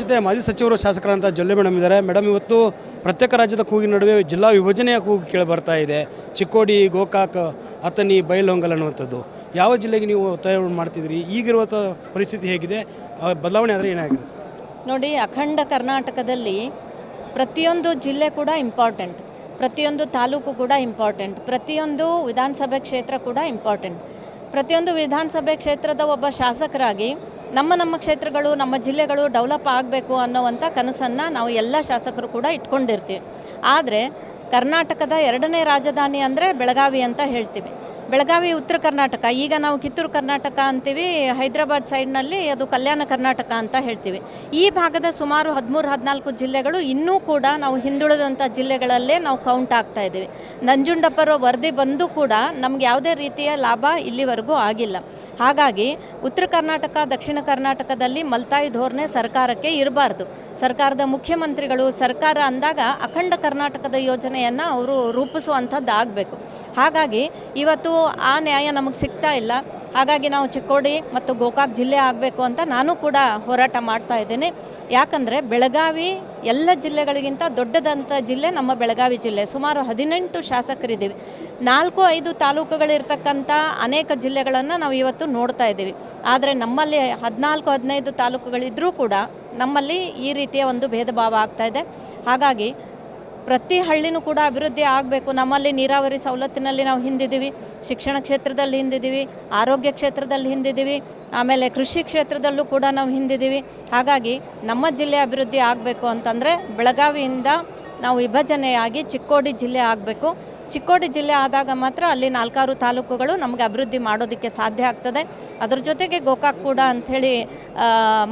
ಜೊತೆ ಮಾಜಿ ಸಚಿವರು ಶಾಸಕರಂತ ಜೊಲ್ಲೆ ಮೇಡಮ್ ಇದ್ದಾರೆ. ಮೇಡಮ್, ಇವತ್ತು ಪ್ರತ್ಯೇಕ ರಾಜ್ಯದ ಕೂಗಿನ ನಡುವೆ ಜಿಲ್ಲಾ ವಿಭಜನೆಯ ಕೂಗು ಕೇಳಿ ಬರ್ತಾ ಇದೆ. ಚಿಕ್ಕೋಡಿ, ಗೋಕಾಕ್, ಅಥಣಿ, ಬೈಲಹೊಂಗಲ್ ಅನ್ನುವಂಥದ್ದು. ಯಾವ ಜಿಲ್ಲೆಗೆ ನೀವು ತಯಾರು ಮಾಡ್ತಿದ್ರಿ ಈಗಿರುವಂಥ ಪರಿಸ್ಥಿತಿ ಹೇಗಿದೆ? ಬದಲಾವಣೆ ಆದರೆ ಏನಾಗಿದೆ? ನೋಡಿ, ಅಖಂಡ ಕರ್ನಾಟಕದಲ್ಲಿ ಪ್ರತಿಯೊಂದು ಜಿಲ್ಲೆ ಕೂಡ ಇಂಪಾರ್ಟೆಂಟ್ ಪ್ರತಿಯೊಂದು ತಾಲೂಕು ಕೂಡ ಇಂಪಾರ್ಟೆಂಟ್ ಪ್ರತಿಯೊಂದು ವಿಧಾನಸಭೆ ಕ್ಷೇತ್ರ ಕೂಡ ಇಂಪಾರ್ಟೆಂಟ್ ಪ್ರತಿಯೊಂದು ವಿಧಾನಸಭೆ ಕ್ಷೇತ್ರದ ಒಬ್ಬ ಶಾಸಕರಾಗಿ ನಮ್ಮ ನಮ್ಮ ಕ್ಷೇತ್ರಗಳು, ನಮ್ಮ ಜಿಲ್ಲೆಗಳು ಡೆವಲಪ್ ಆಗಬೇಕು ಅನ್ನೋವಂಥ ಕನಸನ್ನು ನಾವು ಎಲ್ಲ ಶಾಸಕರು ಕೂಡ ಇಟ್ಕೊಂಡಿರ್ತೀವಿ. ಆದರೆ ಕರ್ನಾಟಕದ ಎರಡನೇ ರಾಜಧಾನಿ ಅಂದರೆ ಬೆಳಗಾವಿ ಅಂತ ಹೇಳ್ತೀವಿ. ಬೆಳಗಾವಿ ಉತ್ತರ ಕರ್ನಾಟಕ. ಈಗ ನಾವು ಕಿತ್ತೂರು ಕರ್ನಾಟಕ ಅಂತೀವಿ, ಹೈದರಾಬಾದ್ ಸೈಡ್ನಲ್ಲಿ ಅದು ಕಲ್ಯಾಣ ಕರ್ನಾಟಕ ಅಂತ ಹೇಳ್ತೀವಿ. ಈ ಭಾಗದ ಸುಮಾರು ಹದಿಮೂರು, ಹದಿನಾಲ್ಕು ಜಿಲ್ಲೆಗಳು ಇನ್ನೂ ಕೂಡ ನಾವು ಹಿಂದುಳಿದಂಥ ಜಿಲ್ಲೆಗಳಲ್ಲೇ ನಾವು ಕೌಂಟ್ ಆಗ್ತಾ ಇದ್ದೀವಿ. ನಂಜುಂಡಪ್ಪರ ವರದಿ ಬಂದು ಕೂಡ ನಮ್ಗೆ ಯಾವುದೇ ರೀತಿಯ ಲಾಭ ಇಲ್ಲಿವರೆಗೂ ಆಗಿಲ್ಲ. ಹಾಗಾಗಿ ಉತ್ತರ ಕರ್ನಾಟಕ, ದಕ್ಷಿಣ ಕರ್ನಾಟಕದಲ್ಲಿ ಮಲ್ತಾಯಿ ಧೋರಣೆ ಸರ್ಕಾರಕ್ಕೆ ಇರಬಾರ್ದು. ಸರ್ಕಾರದ ಮುಖ್ಯಮಂತ್ರಿಗಳು ಸರ್ಕಾರ ಅಂದಾಗ ಅಖಂಡ ಕರ್ನಾಟಕದ ಯೋಜನೆಯನ್ನು ಅವರು ರೂಪಿಸುವಂಥದ್ದು ಆಗಬೇಕು ಹಾಗಾಗಿ ಇವತ್ತು ಆ ನ್ಯಾಯ ನಮಗೆ ಸಿಗ್ತಾ ಇಲ್ಲ. ಹಾಗಾಗಿ ನಾವು ಚಿಕ್ಕೋಡಿ ಮತ್ತು ಗೋಕಾಕ್ ಜಿಲ್ಲೆ ಆಗಬೇಕು ಅಂತ ನಾನು ಕೂಡ ಹೋರಾಟ ಮಾಡ್ತಾ ಇದ್ದೇನೆ. ಯಾಕಂದರೆ ಬೆಳಗಾವಿ ಎಲ್ಲ ಜಿಲ್ಲೆಗಳಿಗಿಂತ ದೊಡ್ಡದಂಥ ಜಿಲ್ಲೆ ನಮ್ಮ ಬೆಳಗಾವಿ ಜಿಲ್ಲೆ. ಸುಮಾರು ಹದಿನೆಂಟು ಶಾಸಕರಿದ್ದೀವಿ. ನಾಲ್ಕು, ಐದು ತಾಲೂಕುಗಳಿರ್ತಕ್ಕಂಥ ಅನೇಕ ಜಿಲ್ಲೆಗಳನ್ನು ನಾವು ಇವತ್ತು ನೋಡ್ತಾ ಇದ್ದೀವಿ. ಆದರೆ ನಮ್ಮಲ್ಲಿ ಹದಿನಾಲ್ಕು, ಹದಿನೈದು ತಾಲೂಕುಗಳಿದ್ದರೂ ಕೂಡ ನಮ್ಮಲ್ಲಿ ಈ ರೀತಿಯ ಒಂದು ಭೇದ ಭಾವ ಆಗ್ತಾ ಇದೆ. ಹಾಗಾಗಿ ಪ್ರತಿ ಹಳ್ಳಿನೂ ಕೂಡ ಅಭಿವೃದ್ಧಿ ಆಗಬೇಕು. ನಮ್ಮಲ್ಲಿ ನೀರಾವರಿ ಸವಲತ್ತಿನಲ್ಲಿ ನಾವು ಹಿಂದಿದ್ದೀವಿ. ಶಿಕ್ಷಣ ಕ್ಷೇತ್ರದಲ್ಲಿ ಹಿಂದಿದ್ದೀವಿ. ಆರೋಗ್ಯ ಕ್ಷೇತ್ರದಲ್ಲಿ ಹಿಂದಿದ್ದೀವಿ. ಆಮೇಲೆ ಕೃಷಿ ಕ್ಷೇತ್ರದಲ್ಲೂ ಕೂಡ ನಾವು ಹಿಂದಿದ್ದೀವಿ. ಹಾಗಾಗಿ ನಮ್ಮ ಜಿಲ್ಲೆ ಅಭಿವೃದ್ಧಿ ಆಗಬೇಕು ಅಂತಂದರೆ ಬೆಳಗಾವಿಯಿಂದ ನಾವು ವಿಭಜನೆಯಾಗಿ ಚಿಕ್ಕೋಡಿ ಜಿಲ್ಲೆ ಆಗಬೇಕು. ಚಿಕ್ಕೋಡಿ ಜಿಲ್ಲೆ ಆದಾಗ ಮಾತ್ರ ಅಲ್ಲಿ ನಾಲ್ಕಾರು ತಾಲೂಕುಗಳು ನಮಗೆ ಅಭಿವೃದ್ಧಿ ಮಾಡೋದಕ್ಕೆ ಸಾಧ್ಯ ಆಗ್ತದೆ. ಅದ್ರ ಜೊತೆಗೆ ಗೋಕಾಕ್ ಕೂಡ ಅಂಥೇಳಿ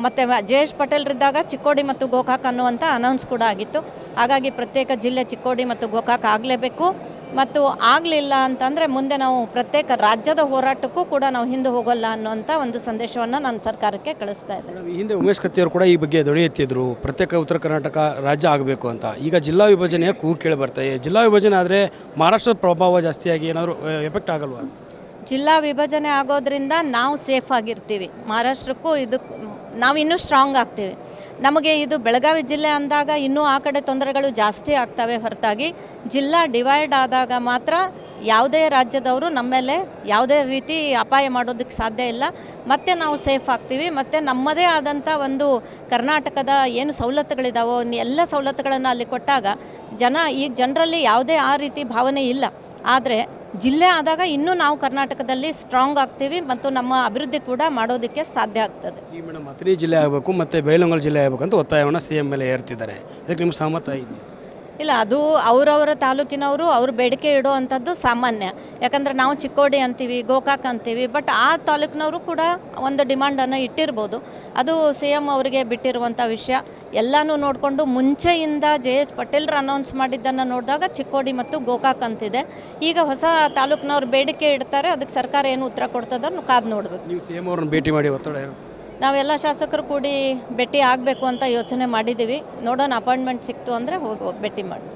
ಮತ್ತು ಜಯೇಶ್ ಪಟೇಲ್ರಿದ್ದಾಗ ಚಿಕ್ಕೋಡಿ ಮತ್ತು ಗೋಕಾಕ್ ಅನ್ನುವಂಥ ಅನೌನ್ಸ್ ಕೂಡ ಆಗಿತ್ತು. ಹಾಗಾಗಿ ಪ್ರತ್ಯೇಕ ಜಿಲ್ಲೆ ಚಿಕ್ಕೋಡಿ ಮತ್ತು ಗೋಕಾಕ್ ಆಗಲೇಬೇಕು. ಮತ್ತು ಆಗಲಿಲ್ಲ ಅಂತಂದರೆ ಮುಂದೆ ನಾವು ಪ್ರತ್ಯೇಕ ರಾಜ್ಯದ ಹೋರಾಟಕ್ಕೂ ಕೂಡ ನಾವು ಹಿಂದೆ ಹೋಗೋಲ್ಲ ಅನ್ನುವಂಥ ಒಂದು ಸಂದೇಶವನ್ನು ನಾನು ಸರ್ಕಾರಕ್ಕೆ ಕಳಿಸ್ತಾ ಇದ್ದೇನೆ. ಈ ಹಿಂದೆ ಉಮೇಶ್ ಕತ್ತಿಯವರು ಕೂಡ ಈ ಬಗ್ಗೆ ಧ್ವನಿ ಎತ್ತಿದ್ರು ಪ್ರತ್ಯೇಕ ಉತ್ತರ ಕರ್ನಾಟಕ ರಾಜ್ಯ ಆಗಬೇಕು ಅಂತ. ಈಗ ಜಿಲ್ಲಾ ವಿಭಜನೆಯ ಕೂಗು ಕೇಳಿ ಬರ್ತಾ ಇದೆ. ಜಿಲ್ಲಾ ವಿಭಜನೆ ಆದರೆ ಮಹಾರಾಷ್ಟ್ರದ ಪ್ರಭಾವ ಜಾಸ್ತಿಯಾಗಿ ಏನಾದರೂ ಎಫೆಕ್ಟ್ ಆಗಲ್ವಾ? ಜಿಲ್ಲಾ ವಿಭಜನೆ ಆಗೋದ್ರಿಂದ ನಾವು ಸೇಫ್ ಆಗಿರ್ತೀವಿ. ಮಹಾರಾಷ್ಟ್ರಕ್ಕೂ ಇದಕ್ಕೆ ನಾವು ಇನ್ನೂ ಸ್ಟ್ರಾಂಗ್ ಆಗ್ತೀವಿ. ನಮಗೆ ಇದು ಬೆಳಗಾವಿ ಜಿಲ್ಲೆ ಅಂದಾಗ ಇನ್ನೂ ಆ ಕಡೆ ತೊಂದರೆಗಳು ಜಾಸ್ತಿ ಆಗ್ತವೆ ಹೊರತಾಗಿ. ಜಿಲ್ಲಾ ಡಿವೈಡ್ ಆದಾಗ ಮಾತ್ರ ಯಾವುದೇ ರಾಜ್ಯದವರು ನಮ್ಮ ಮೇಲೆ ಯಾವುದೇ ರೀತಿ ಅಪಾಯ ಮಾಡೋದಕ್ಕೆ ಸಾಧ್ಯ ಇಲ್ಲ. ಮತ್ತೆ ನಾವು ಸೇಫ್ ಆಗ್ತೀವಿ. ಮತ್ತು ನಮ್ಮದೇ ಆದಂಥ ಒಂದು ಕರ್ನಾಟಕದ ಏನು ಸವಲತ್ತುಗಳಿದಾವೋ, ಎಲ್ಲ ಸವಲತ್ತುಗಳನ್ನು ಅಲ್ಲಿ ಕೊಟ್ಟಾಗ ಜನ, ಈಗ ಜನರಲ್ಲಿ ಯಾವುದೇ ಆ ರೀತಿ ಭಾವನೆ ಇಲ್ಲ. ಆದರೆ ಜಿಲ್ಲೆ ಆದಾಗ ಇನ್ನೂ ನಾವು ಕರ್ನಾಟಕದಲ್ಲಿ ಸ್ಟ್ರಾಂಗ್ ಆಗ್ತೀವಿ ಮತ್ತು ನಮ್ಮ ಅಭಿವೃದ್ಧಿ ಕೂಡ ಮಾಡೋದಕ್ಕೆ ಸಾಧ್ಯ ಆಗ್ತದೆ. ಈ ಮೇಡಮ್ ಅಥಣಿ ಜಿಲ್ಲೆ ಆಗಬೇಕು, ಮತ್ತು ಬೈಲಂಗಲ್ ಜಿಲ್ಲೆ ಆಗಬೇಕು ಅಂತ ಒತ್ತಾಯವನ್ನು ಸಿ ಎಂ ಮೇಲೆ ಏರ್ತಿದ್ದಾರೆ. ಇದಕ್ಕೆ ನಿಮ್ಮ ಸಹಮತ ಐತಿ ಇಲ್ಲ, ಅದು ಅವರವರ ತಾಲೂಕಿನವರು ಅವ್ರ ಬೇಡಿಕೆ ಇಡುವಂಥದ್ದು ಸಾಮಾನ್ಯ. ಯಾಕಂದರೆ ನಾವು ಚಿಕ್ಕೋಡಿ ಅಂತೀವಿ, ಗೋಕಾಕ್ ಅಂತೀವಿ ಬಟ್ ಆ ತಾಲೂಕಿನವರು ಕೂಡ ಒಂದು ಡಿಮಾಂಡನ್ನು ಇಟ್ಟಿರ್ಬೋದು. ಅದು ಸಿ ಎಂ ಅವರಿಗೆ ಬಿಟ್ಟಿರುವಂಥ ವಿಷಯ. ಎಲ್ಲನೂ ನೋಡಿಕೊಂಡು ಮುಂಚೆಯಿಂದ ಜೆ ಎಚ್ ಪಟೇಲ್ರು ಅನೌನ್ಸ್ ಮಾಡಿದ್ದನ್ನು ನೋಡಿದಾಗ ಚಿಕ್ಕೋಡಿ ಮತ್ತು ಗೋಕಾಕ್ ಅಂತಿದೆ. ಈಗ ಹೊಸ ತಾಲೂಕಿನವ್ರು ಬೇಡಿಕೆ ಇಡ್ತಾರೆ, ಅದಕ್ಕೆ ಸರ್ಕಾರ ಏನು ಉತ್ತರ ಕೊಡ್ತದನ್ನು ಕಾದು ನೋಡಬೇಕು. ನೀವು ಸಿ ಎಂ ಭೇಟಿ ಮಾಡಿ ಒತ್ತಡ? ನಾವೆಲ್ಲ ಶಾಸಕರು ಕೂಡಿ ಭೇಟಿ ಆಗಬೇಕು ಅಂತ ಯೋಚನೆ ಮಾಡಿದ್ದೀವಿ. ನೋಡೋಣ ಅಪಾಯಿಂಟ್ಮೆಂಟ್ ಸಿಕ್ತು ಅಂದರೆ ಹೋಗಿ ಭೇಟಿ ಮಾಡಿ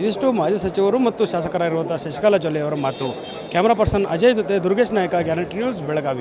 ಇದಿಷ್ಟು ಮಾಜಿ ಸಚಿವರು ಮತ್ತು ಶಾಸಕರಾಗಿರುವಂಥ ಶಶಿಕಲಾ ಜೊಲ್ಲೆ ಮಾತು. ಕ್ಯಾಮರಾ ಪರ್ಸನ್ ಅಜಯ್ ಜೊತೆ ದುರ್ಗೇಶ್ ನಾಯಕ, ಗ್ಯಾರಂಟಿ ನ್ಯೂಸ್, ಬೆಳಗಾವಿ.